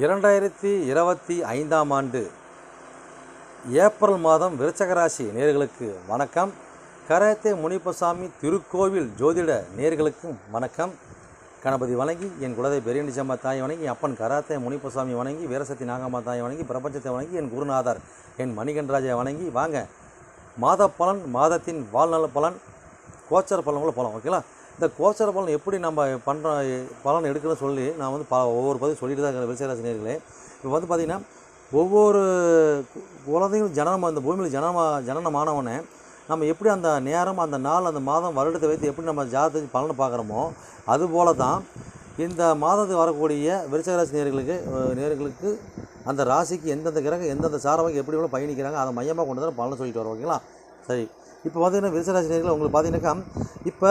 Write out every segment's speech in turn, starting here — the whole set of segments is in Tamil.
இரண்டாயிரத்தி இருபத்தி ஐந்தாம் ஆண்டு ஏப்ரல் மாதம் விருச்சகராசி நேர்களுக்கு வணக்கம். கராத்தே முனிப்பசாமி திருக்கோவில் ஜோதிட நேர்களுக்கும் வணக்கம். கணபதி வணங்கி என் குலதை பெரியண்டிச்சம்மா தாய் வணங்கி அப்பன் கராத்தே முனிப்பசாமி வணங்கி வீரசக்தி நாகம்மா தாய் வணங்கி பிரபஞ்சத்தை வணங்கி என் குருநாதர் என் மணிகண்டராஜை வணங்கி வாங்க. மாத பலன் மாதத்தின் வாழ்நல பலன் கோச்சர் பலன் கூட பலன் ஓகேங்களா? இந்த கோச்சர பலன் எப்படி நம்ம பண்ணுற பலன் எடுக்கணும்னு சொல்லி நான் வந்து ப ஒவ்வொரு பதிவு சொல்லிட்டு தான் இருக்கிறேன் விவசாயராசினியர்களே இப்போ வந்து பார்த்திங்கன்னா ஒவ்வொரு குழந்தையும் ஜனனம் அந்த பூமியில் ஜனமா ஜனனமானவனே நம்ம எப்படி அந்த நேரம் அந்த நாள் அந்த மாதம் வருடத்தை வைத்து எப்படி நம்ம ஜாதகத்தை பலனை பார்க்குறோமோ அதுபோல தான் இந்த மாதத்துக்கு வரக்கூடிய விருச்சகராசி நேர்களுக்கு நேர்களுக்கு அந்த ராசிக்கு எந்தெந்த கிரகம் எந்தெந்த சாரவாக எப்படி எவ்வளோ பயணிக்கிறாங்க அதை மையமாக கொண்டு தான் பலனை சொல்லிட்டு வரோம் ஓகேங்களா? சரி. இப்போ பார்த்தீங்கன்னா விருச்சராசி நேர்களை உங்களுக்கு பார்த்தீங்கன்னாக்கா இப்போ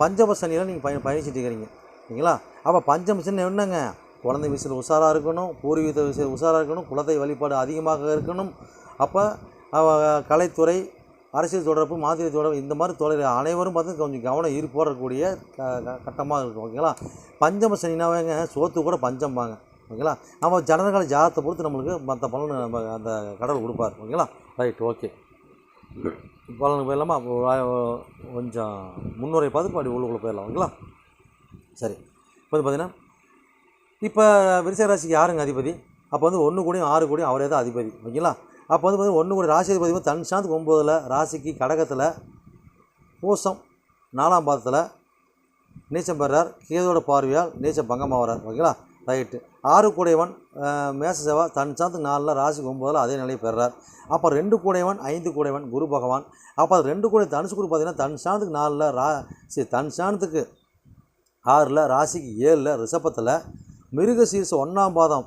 பஞ்சம சனியில் நீங்கள் பய பயணிச்சுட்டு இருக்கிறீங்க சரிங்களா? அப்போ பஞ்சம சனி என்னங்க? குழந்தை விஷயத்தில் உஷாராக இருக்கணும் பூர்வீக விஷயத்தில் உஷாராக இருக்கணும் குலத்தை வழிபாடு அதிகமாக இருக்கணும். அப்போ கலைத்துறை அரசியல் தொடர்பு மாதிரி தொடர்பு இந்த மாதிரி தொடர் அனைவரும் பார்த்து கொஞ்சம் கவனம் ஈர்ப்பு இருக்கக்கூடிய க கட்டமாக இருக்கும் ஓகேங்களா? பஞ்சம சனினாவேங்க சோத்து கூட பஞ்சம்பாங்க ஓகேங்களா? நம்ம ஜனனகால ஜாதகத்தை பொறுத்து நம்மளுக்கு மற்ற பலன் நம்ம அந்த கடவுள் கொடுப்பார் ஓகேங்களா? ரைட் ஓகே பலனுக்கு போயிடலாமா? அப்போ கொஞ்சம் முன்னுரை பார்த்து அப்படி உள்ளுக்குள்ளே போயிடலாம் ஓகேங்களா? சரி. இப்போ வந்து பார்த்தீங்கன்னா இப்போ விருச்சிக யாருங்க அதிபதி? அப்போ வந்து ஒன்று கூடயும் ஆறு கூடயும் அவரே தான் அதிபதி ஓகேங்களா? அப்போ வந்து பார்த்தீங்கன்னா ஒன்று கூட ராசி அதிபதி தன் சாந்துக்கு ஒம்போதில் ராசிக்கு கடகத்தில் பூசம் நாலாம் பாதத்தில் நீச்சம் பெறார் கேதோட பார்வையால் நீச்சம் பங்கமாகிறார் ஓகேங்களா? ரைட்டு. ஆறு கூடையவன் மேச செவ்வா தன் சாந்துக்கு நாலில் ராசிக்கு ஒம்பதில் அதே நிலையை பெறார் அப்போ ரெண்டு கூடையவன் ஐந்து கூடையவன் குரு பகவான். அப்போ அது ரெண்டு கூடை தனுசு குரு பார்த்தீங்கன்னா தன் சாணத்துக்கு நாலில் ரா சரி தன் சாணத்துக்கு ஆறில் ராசிக்கு ஏழில் ரிஷபத்தில் மிருக சீர்ஸ் ஒன்றாம் பாதம்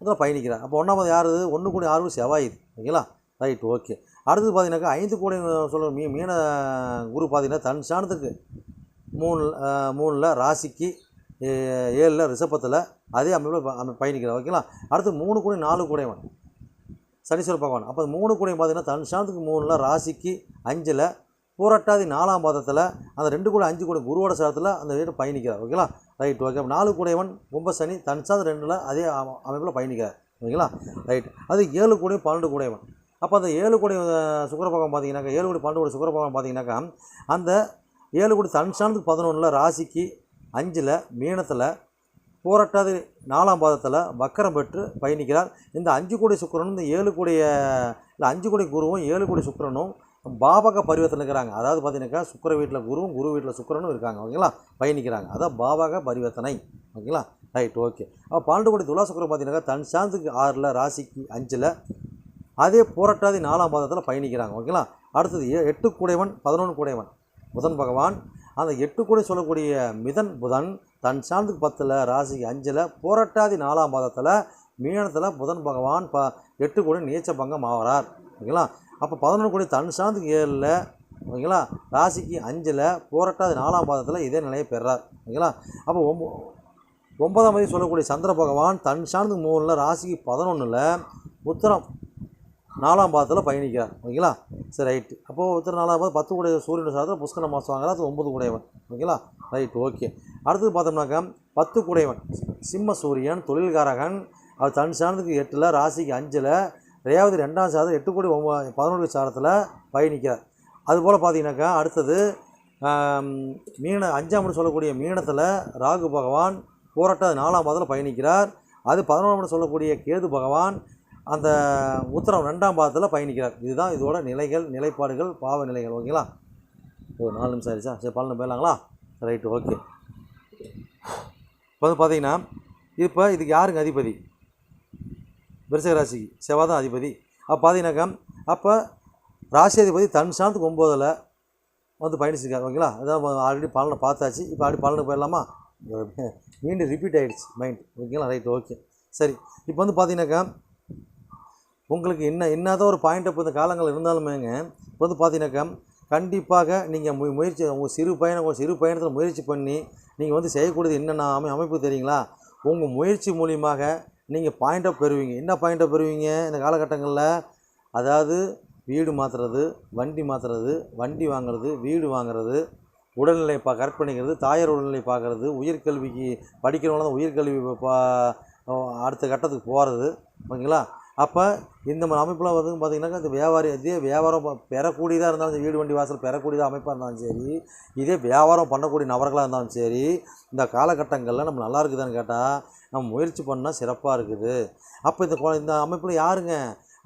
அதில் பயணிக்கிறார். அப்போ ஒன்றாம் பாதம் யார்? இது ஒன்று கூட ஆறு செவ்வாயுது ஓகேங்களா ரைட் ஓகே. அடுத்தது பார்த்தீங்கன்னாக்கா ஐந்து கூட சொல்ல மீ மீன குரு பார்த்தீங்கன்னா தன் சாணத்துக்கு மூணு மூணில் ராசிக்கு ஏழில் ரிஷபத்தில் அதே அமைப்பில் ப- பயணிக்கிறார். ஓகேங்களா? அடுத்து மூணு கூட நாலு கூடையவன் சனீஸ்வர பகவான். அப்போ மூணு கூடையும் பார்த்தீங்கன்னா தன் சாணத்துக்கு மூணில் ராசிக்கு அஞ்சில் பூரட்டாதி நாலாம் பாதத்தில் அந்த ரெண்டு கூட அஞ்சு கூட குருவோட சாரத்தில் அந்த வீடு பயணிக்கிறார். ஓகேங்களா? Right okay. அப்போ நாலு கூடையவன் கும்ப சனி தன் சார்ந்த ரெண்டில் அதே அமைப்பில் பயணிக்கிறார். ஓகேங்களா? ரைட். அது ஏழு கூடையும் பன்னெண்டு கூடையவன் அப்போ அந்த ஏழு கூடை சுக்கர பகவான் பார்த்தீங்கன்னாக்கா ஏழு கோடி பன்னெண்டு கோடி சுக்கர பகவான் பார்த்தீங்கன்னாக்கா அந்த ஏழு கோடி தன் பதினொன்றில் ராசிக்கு அஞ்சில் மீனத்தில் போராட்டாது நாலாம் பாதத்தில் வக்கரம் பெற்று பயணிக்கிறார். இந்த அஞ்சு கோடி சுக்கிரனும் இந்த ஏழு கோடிய இல்லை அஞ்சு கோடி குருவும் ஏழு கோடி சுக்கிரனும் பாபக பரிவர்த்தனை இருக்கிறாங்க. அதாவது பார்த்தீங்கன்னாக்கா சுக்கிர வீட்டில் குருவும் குரு வீட்டில் சுக்கிரனும் இருக்காங்க. ஓகேங்களா? பயணிக்கிறாங்க. அதான் பாபக பரிவர்த்தனை. ஓகேங்களா? Right okay. அப்போ பன்னெண்டு கோடி துலா சுக்கரம் பார்த்தீங்கன்னாக்கா தன் சாந்துக்கு ஆறில் ராசிக்கு அஞ்சில் அதே போராட்டாதி நாலாம் பாதத்தில் பயணிக்கிறாங்க. ஓகேங்களா? அடுத்தது எட்டு கூடைவன் பதினொன்று கூடைவன். புதன் பகவான் அந்த எட்டு கூட சொல்லக்கூடிய மிதன் புதன் தன் சார்ந்துக்கு பத்தில் ராசிக்கு அஞ்சில் போராட்டாதி நாலாம் பாதத்தில் மீனத்தில் புதன் பகவான் ப எட்டு கோடி நீச்ச பங்கம் ஆகிறார் ஓகேங்களா? அப்போ பதினொன்று கோடி தன் சார்ந்துக்கு ஏழில் ஓகேங்களா? ராசிக்கு அஞ்சில் போராட்டாதி நாலாம் பாதத்தில் இதே நிலையை பெறார். ஓகேங்களா? அப்போ ஒம்ப ஒன்பதாம் தேதி சொல்லக்கூடிய சந்திர பகவான் தன் சார்ந்து மூணில் ராசிக்கு பதினொன்றில் உத்தரம் நாலாம் பாதத்தில் பயணிக்கிறார். ஓகேங்களா? சரி ரைட்டு அப்போது ஒருத்தர் நாலாம் பாதம் பத்து கூடிய சூரியன் சாதத்தில் புஷ்கர மாதம் வாங்குறார் அது ஒன்பது கூடையவன் ஓகேங்களா? ரைட் ஓகே அடுத்தது பார்த்தோம்னாக்கா பத்து கூடையவன் சிம்ம சூரியன் தொழில்காரகன் அது தன் சாணத்துக்கு எட்டில் ராசிக்கு அஞ்சில் ரேவதி ரெண்டாம் சாதம் எட்டு கோடி ஒம்பது பதினொன்று சாரத்தில் பயணிக்கிறார். அதுபோல் பார்த்தீங்கன்னாக்கா அடுத்தது மீன அஞ்சாம் சொல்லக்கூடிய மீனத்தில் ராகு பகவான் போராட்ட நாலாம் பாதத்தில் பயணிக்கிறார். அது பதினொன்றாம் சொல்லக்கூடிய கேது பகவான் அந்த உத்தரம் ரெண்டாம் பாதத்தில் பயணிக்கிறார். இதுதான் இதோட நிலைகள் நிலைப்பாடுகள் பாவ நிலைகள். ஓகேங்களா? ஓ நாலு நிமிஷம் ஆயிடுச்சா? சரி பலன் போயிடலாங்களா? Right okay. இப்போ வந்து பார்த்தீங்கன்னா இப்போ இதுக்கு யாருங்க அதிபதி? விருச்சிக ராசிக்கு செவ்வாய் தான் அதிபதி. அப்போ பார்த்தீங்கன்னாக்கா அப்போ ராசி அதிபதி தன் சாணத்துக்கு ஒம்போதில் வந்து பயணிச்சிருக்காரு. ஓகேங்களா? அதான் ஆல்ரெடி பலனை பார்த்தாச்சு. இப்போ ஆல்ரெடி பலனுக்கு போயிடலாமா? மீண்டும் ரிப்பீட் ஆகிடுச்சு மைண்ட் ஓகேங்களா? Right okay. சரி இப்போ வந்து பார்த்தீங்கன்னாக்கா உங்களுக்கு என்ன என்னதான் ஒரு பாயிண்ட் இப்போ இந்த காலங்கள் இருந்தாலுமேங்க இப்போ வந்து பார்த்தீங்கன்னாக்கா கண்டிப்பாக நீங்கள் மு முயற்சி உங்கள் சிறு பயணம் உங்கள் சிறு பயணத்தில் முயற்சி பண்ணி நீங்கள் வந்து செய்யக்கூடியது என்னென்ன அமை அமைப்பு தெரியுங்களா? உங்கள் முயற்சி மூலியமாக நீங்கள் பாயிண்ட்டை பெறுவீங்க. என்ன பாயிண்ட்டை பெறுவீங்க? இந்த காலகட்டங்களில் அதாவது வீடு மாற்றுறது வண்டி மாற்றுறது வண்டி வாங்குறது வீடு வாங்குறது உடல்நிலை பா கரெக்ட் பண்ணிக்கிறது தாயார் உடல்நிலை பார்க்குறது உயர்கல்விக்கு படிக்கிறவங்க தான் உயர்கல்வி பா அடுத்த கட்டத்துக்கு போகிறது ஓகேங்களா? அப்போ இந்த மாதிரி அமைப்பில் வந்து பார்த்திங்கனாக்கா இந்த வியாபாரி இதே வியாபாரம் பெறக்கூடியதாக இருந்தாலும் சரி, வீடு வண்டி வாசல் பெறக்கூடியதாக அமைப்பாக இருந்தாலும் சரி இதே வியாபாரம் பண்ணக்கூடிய நபர்களாக இருந்தாலும் சரி இந்த காலகட்டங்களில் நம்ம நல்லா இருக்குதான்னு கேட்டால் நம்ம முயற்சி பண்ணால் சிறப்பாக இருக்குது. அப்போ இந்த கொ- இந்த அமைப்பில் யாருங்க?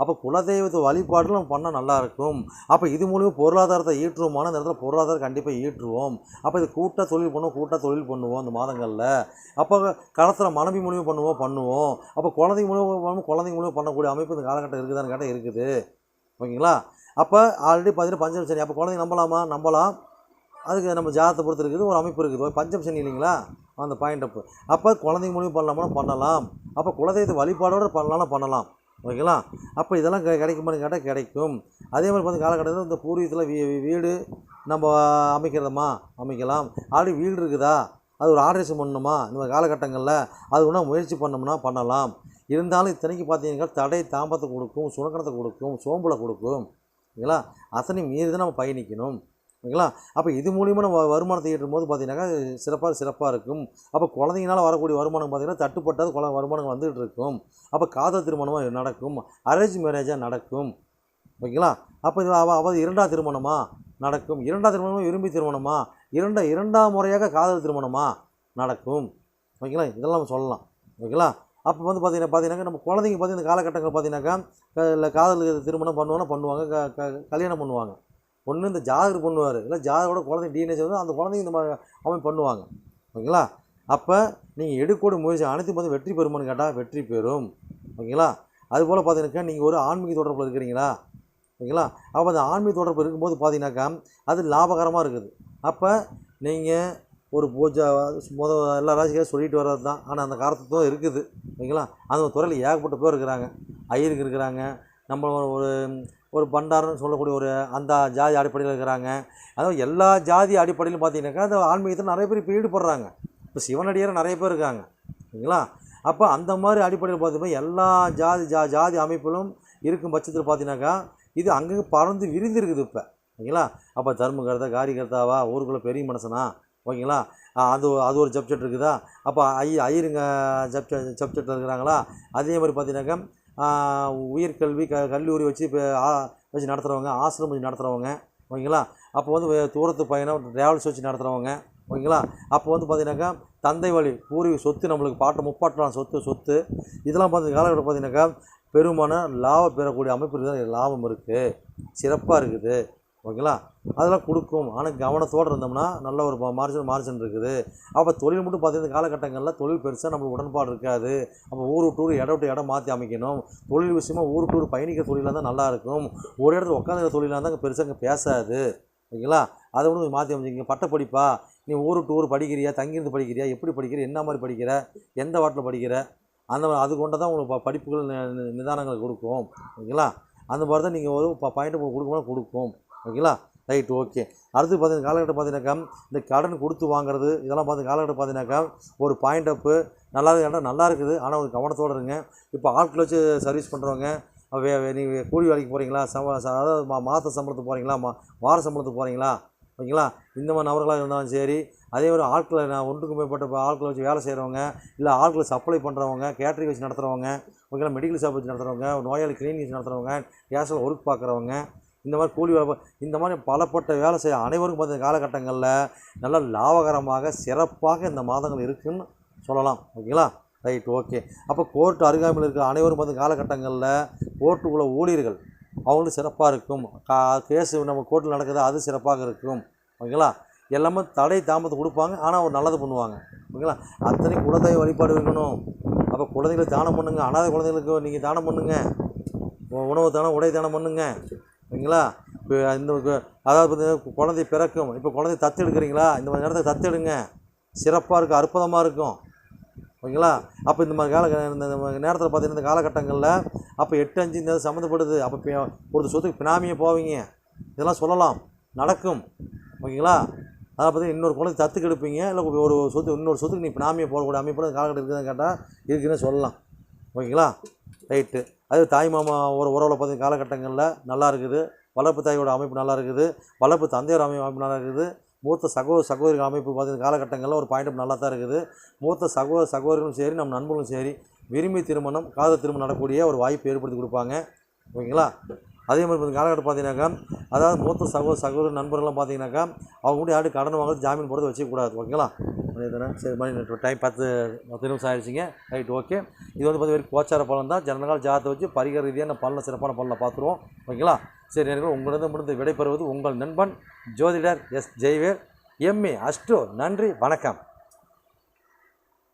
அப்போ குலதெய்வத்தை வழிபாடு நம்ம பண்ணால் நல்லா இருக்கும். அப்போ இது மூலிமா பொருளாதாரத்தை ஈற்றுவோமான இந்த இடத்துல பொருளாதாரம் கண்டிப்பாக ஈற்றுவோம் அப்போ இது கூட்டாக தொழில் பண்ணுவோம் கூட்டாக தொழில் பண்ணுவோம் அந்த மாதங்களில். அப்போ களத்தில் மனைவி மூலிமா பண்ணுவோம் பண்ணுவோம். அப்போ குழந்தைங்க மூலியமாக பண்ணுவோம் குழந்தைங்க மூலிமா பண்ணக்கூடிய அமைப்பு இந்த காலகட்டம் இருக்குதான்னு கேட்டால் இருக்குது. ஓகேங்களா? அப்போ ஆல்ரெடி பார்த்தீங்கன்னா பஞ்சம் சனி. அப்போ குழந்தைங்க நம்பலாமா? நம்பலாம். அதுக்கு நம்ம ஜாதத்தை பொறுத்து இருக்குது. ஒரு அமைப்பு இருக்குது. பஞ்சம் சனி இல்லைங்களா? அந்த பாயிண்ட் அப்பு அப்போ குழந்தைங்க மூலியம் பண்ணலாமா? பண்ணலாம். அப்போ குலதெய்வத்தை வழிபாடோடு பண்ணலாம் பண்ணலாம். ஓகேங்களா? அப்போ இதெல்லாம் கிடைக்குமான்னு கேட்டால் கிடைக்கும். அதே மாதிரி பார்த்து காலகட்டத்தில் இந்த பூர்வீகத்தில் வீ வீ- வீடு நம்ம அமைக்கிறதமா அமைக்கலாம். ஆல்ரெடி வீடு இருக்குதா? அது ஒரு ஆல்ட்ரேஷன் பண்ணணுமா? இந்த மாதிரி காலகட்டங்களில் அது ஒன்றா முயற்சி பண்ணோம்னா பண்ணலாம். இருந்தாலும் இத்தனைக்கு பார்த்தீங்கன்னா தடை தாம்பத்தை கொடுக்கும் சுணக்கணத்தை கொடுக்கும் சோம்பலை கொடுக்கும். ஓகேங்களா? அத்தனை மீறி தான் நம்ம பயணிக்கணும். ஓகேங்களா? அப்போ இது மூலியமாக நம்ம வருமானத்தை ஈட்டும் போது பார்த்தீங்கன்னாக்கா சிறப்பாக சிறப்பாக இருக்கும். அப்போ குழந்தைங்களால வரக்கூடிய வருமானம் பார்த்தீங்கன்னா தட்டுப்பட்டாத குழ வருமானங்கள் வந்துகிட்டு இருக்கும். அப்போ காதல் திருமணமாக நடக்கும். அரேஞ்ச் மேரேஜாக நடக்கும். ஓகேங்களா? அப்போ இது அவ அவ இரண்டாவது திருமணமாக நடக்கும். இரண்டாம் திருமணமாக விரும்பி திருமணமா? இரண்டா இரண்டாம் முறையாக காதல் திருமணமாக நடக்கும். ஓகேங்களா? இதெல்லாம் நம்ம சொல்லலாம். ஓகேங்களா? அப்போ வந்து பார்த்தீங்கன்னா பார்த்தீங்கன்னாக்கா நம்ம குழந்தைங்க பார்த்தீங்கன்னா இந்த காலகட்டங்கள் பார்த்தீங்கன்னாக்கா இல்லை காதல் திருமணம் பண்ணுவாங்கன்னா பண்ணுவாங்க. க க கல்யாணம் பண்ணுவாங்க. ஒன்று இந்த ஜாதகர் பண்ணுவார். இல்லை ஜாதகரோட குழந்தை டிஎன்ஏ வந்து அந்த குழந்தைங்க இந்த மாதிரி அவன் பண்ணுவாங்க. ஓகேங்களா? அப்போ நீங்கள் எடுக்கோடு முயற்சி அனைத்தும் பார்த்து வெற்றி பெறுமான்னு கேட்டால் வெற்றி பெறும். ஓகேங்களா? அதுபோல் பார்த்தீங்கன்னாக்கா நீங்கள் ஒரு ஆன்மீக தொடர்பில் இருக்கிறீங்களா? ஓகேங்களா? அப்போ அந்த ஆன்மீக தொடர்பு இருக்கும்போது பார்த்தீங்கன்னாக்கா அது லாபகரமாக இருக்குது. அப்போ நீங்கள் ஒரு பூஜை முத எல்லா ராசிக்காரும் சொல்லிட்டு வர்றது தான். ஆனால் அந்த காலத்துக்கும் இருக்குது. ஓகேங்களா? அந்த துறையில் ஏகப்பட்ட பேர் இருக்கிறாங்க. ஐயருக்கு இருக்கிறாங்க. நம்ம ஒரு ஒரு பண்டாரன்னு சொல்லக்கூடிய ஒரு அந்த ஜாதி அடிப்படையில் இருக்கிறாங்க. அதாவது எல்லா ஜாதி அடிப்படையிலும் பார்த்தீங்கன்னாக்கா அந்த ஆன்மீகத்தில் நிறைய பேர் இப்போ ஈடுபடுறாங்க. இப்போ சிவனடியார் நிறைய பேர் இருக்காங்க. ஓகேங்களா அப்போ அந்த மாதிரி அடிப்படையில் பார்த்தீங்கன்னா எல்லா ஜாதி ஜா ஜாதி அமைப்பிலும் இருக்கும் பட்சத்தில் பார்த்தீங்கன்னாக்கா இது அங்கங்கே பறந்து விரிந்து இருக்குது இப்போ. ஓகேங்களா அப்போ தர்மகர்த்தா காரிகர்த்தாவா ஊருக்குள்ளே பெரிய மனுஷனா? ஓகேங்களா? அது அது ஒரு சப்ஜெக்ட் இருக்குதா? அப்போ ஐ ஐயருங்க ஜப்செட் ஜப்செட்டில் இருக்கிறாங்களா? அதே மாதிரி பார்த்தீங்கன்னாக்கா உயர்கல்வி க கல்லூரி வச்சு இப்போ வச்சு நடத்துகிறவங்க ஆசிரம் வச்சு நடத்துகிறவங்க ஓகேங்களா? அப்போ வந்து தூரத்து பயணம் ட்ராவல்ஸ் வச்சு நடத்துகிறவங்க ஓகேங்களா? அப்போ வந்து பார்த்தீங்கன்னாக்கா தந்தை வழி பூர்வீக சொத்து நம்மளுக்கு பாட்டு முப்பாட்டலாம் சொத்து சொத்து. இதெல்லாம் பார்த்து காலகட்டம் பார்த்தீங்கன்னாக்கா பெருமான லாபம் பெறக்கூடிய அமைப்பு தான் லாபம் இருக்குது சிறப்பாக இருக்குது. ஓகேங்களா? அதெல்லாம் கொடுக்கும். ஆனால் கவனத்தோடு இருந்தோம்னா நல்ல ஒரு மார்ஜின் மார்ஜின் இருக்குது. அப்போ தொழில் மட்டும் பார்த்தீங்கன்னா காலகட்டங்களில் தொழில் பெருசாக நம்மளுக்கு உடன்பாடு இருக்காது. அப்போ ஊர் விட்டு ஊர் இடம் விட்டு இடம் மாற்றி அமைக்கணும். தொழில் விஷயமா ஊர் விட்டு ஊர் பயணிக்கிற தொழிலாக தான் நல்லா இருக்கும். ஒரு இடத்துல உட்காந்துக்கிற தொழிலாக தான் பெருசாக அங்கே பேசாது. ஓகேங்களா? அதை வந்து மாற்றி அமைச்சிங்க பட்டப்படிப்பா? நீ ஊர் விட்டு ஊர் படிக்கிறியா? தங்கியிருந்து படிக்கிறியா? எப்படி படிக்கிற? என்ன மாதிரி படிக்கிற? எந்த வாட்டில் படிக்கிற? அந்த மாதிரி அது கொண்டு தான் உங்களுக்கு ப- படிப்புகள் நி- நி- நிதானங்கள் கொடுக்கும். ஓகேங்களா? அந்த மாதிரி தான் நீங்கள் ஒரு பாயிண்ட் கொடுக்கணும் கொடுக்கும். ஓகேங்களா? Right okay. அடுத்து பார்த்தீங்கன்னா காலகட்டம் பார்த்தீங்கன்னாக்கா இந்த கடன் கொடுத்து வாங்குறது இதெல்லாம் பார்த்து காலகட்டம் பார்த்தீங்கன்னாக்கா ஒரு பாயிண்ட் அப்பு நல்லா இடம் நல்லா இருக்குது ஆனால் ஒரு கவனத்தோடு இருங்க. இப்போ ஆட்கள் வச்சு சர்வீஸ் பண்ணுறவங்க வே நீங்கள் கூலி வேலைக்கு போகிறீங்களா சம ச- அதாவது மா மாத சம்பளத்துக்கு போகிறீங்களா மா வார சம்பளத்துக்கு போகிறீங்களா ஓகேங்களா? இந்த மாதிரி நபர்களாக இருந்தாலும் சரி அதே மாதிரி ஆட்களை நான் ஒன்றுக்கு மேற்பட்ட இப்போ ஆட்களை வச்சு வேலை செய்கிறவங்க இல்லை ஆட்களை சப்ளை பண்ணுறவங்க கேட்ரிங் வச்சு நடத்துகிறவங்க ஓகேங்களா? மெடிக்கல் ஷாப் வச்சு நடத்துகிறவங்க நோயாளி கிளினிக் வச்சு நடத்துகிறவங்க கேஸில் ஒர்க் பார்க்குறவங்க இந்த மாதிரி கூலி வேலை இந்த மாதிரி பலப்பட்ட வேலை செய்ய அனைவருக்கும் பார்த்த காலகட்டங்களில் நல்ல லாபகரமாக சிறப்பாக இந்த மாதங்கள் இருக்குதுன்னு சொல்லலாம். ஓகேங்களா? Right okay. அப்போ கோர்ட் அருகாமையில் இருக்கிற அனைவரும் பார்த்த காலகட்டங்களில் கோர்ட்டுக்குள்ள ஊழியர்கள் அவங்களும் சிறப்பாக இருக்கும். கா கேஸ் நம்ம கோர்ட்டில் நடக்குது அது சிறப்பாக இருக்கும். ஓகேங்களா? எல்லாமே தடை தாமத்தை கொடுப்பாங்க ஆனால் ஒரு நல்லது பண்ணுவாங்க. ஓகேங்களா? அத்தனை குலதெய்வ வழிபாடு இருக்கணும் அப்போ குழந்தைங்களுக்கு தானம் பண்ணுங்கள் அனாதை குழந்தைங்களுக்கு நீங்கள் தானம் பண்ணுங்கள் உணவு தானம் உடை தானம் பண்ணுங்கள் ஓகேங்களா இப்போ இந்த அதாவது பார்த்தீங்கன்னா குழந்தை பிறக்கும். இப்போ குழந்தை தத்து எடுக்கிறீங்களா இந்த மாதிரி நேரத்தில் தத்து எடுங்க சிறப்பாக இருக்கும் அற்புதமாக இருக்கும். ஓகேங்களா? அப்போ இந்த மாதிரி கால இந்த நேரத்தில் பார்த்தீங்கன்னா இந்த காலகட்டங்களில் அப்போ எட்டு அஞ்சு இந்த சம்மந்தப்படுது. அப்போ ஒரு சொத்துக்கு பினாமியை போவீங்க. இதெல்லாம் சொல்லலாம். நடக்கும். ஓகேங்களா? அதை பார்த்தீங்கன்னா இன்னொரு குழந்தை தத்துக்கு எடுப்பீங்க. இல்லை ஒரு சொத்து இன்னொரு சொத்துக்கு நீ பினாமியை போடக்கூடிய அமைப்பு காலகட்டம் இருக்குதுன்னு கேட்டால் இருக்குன்னு சொல்லலாம். ஓகேங்களா? ரைட்டு. அது தாய் மாமா ஒரு உறவில் பார்த்தீங்கன்னா காலகட்டங்களில் நல்லா இருக்குது. வளர்ப்பு தாயோட அமைப்பு நல்லா இருக்குது. வளர்ப்பு தந்தையோட அமைப்பு அமைப்பு நல்லா இருக்குது. மூத்த சகோதர சகோதரிகள் அமைப்பு பார்த்தீங்கன்னா காலகட்டங்களில் ஒரு பாயிண்ட் நல்லா தான் இருக்குது. மூத்த சகோதர சகோதரிகளும் சரி நம்ம நண்பர்களும் சரி விரும்பி திருமணம் காதல் திருமணம் நடக்கக்கூடிய ஒரு வாய்ப்பு ஏற்படுத்தி கொடுப்பாங்க. ஓகேங்களா? அதே மாதிரி இந்த காலகட்டம் பார்த்தீங்கன்னாக்கா அதாவது மூத்த சகோதர சகோதர நண்பர்கள்லாம் பார்த்தீங்கன்னாக்கா அவங்க கூட யாரும் கடன் வாங்குறது ஜாமீன் போடுறது வச்சுக்கூடாது ஓகேங்களா? தானே சரி மணி டைம் பத்து பத்து நிமிஷம் ஆயிடுச்சிங்க. ரைட் ஓகே இது வந்து பார்த்தீங்கன்னா கோச்சார பலன் தான். ஜனநாள் ஜாதத்தை வச்சு பரிகார ரீதியான பலனை சிறப்பான பலனை பார்த்துருவோம். ஓகேங்களா? சரி நேர்கள் உங்களிடம் முடிந்து விடைபெறுவது உங்கள் நண்பன் ஜோதிடர் எஸ். ஜெய்வேர் எம்ஏ அஸ்ட்ரோ நன்றி வணக்கம்.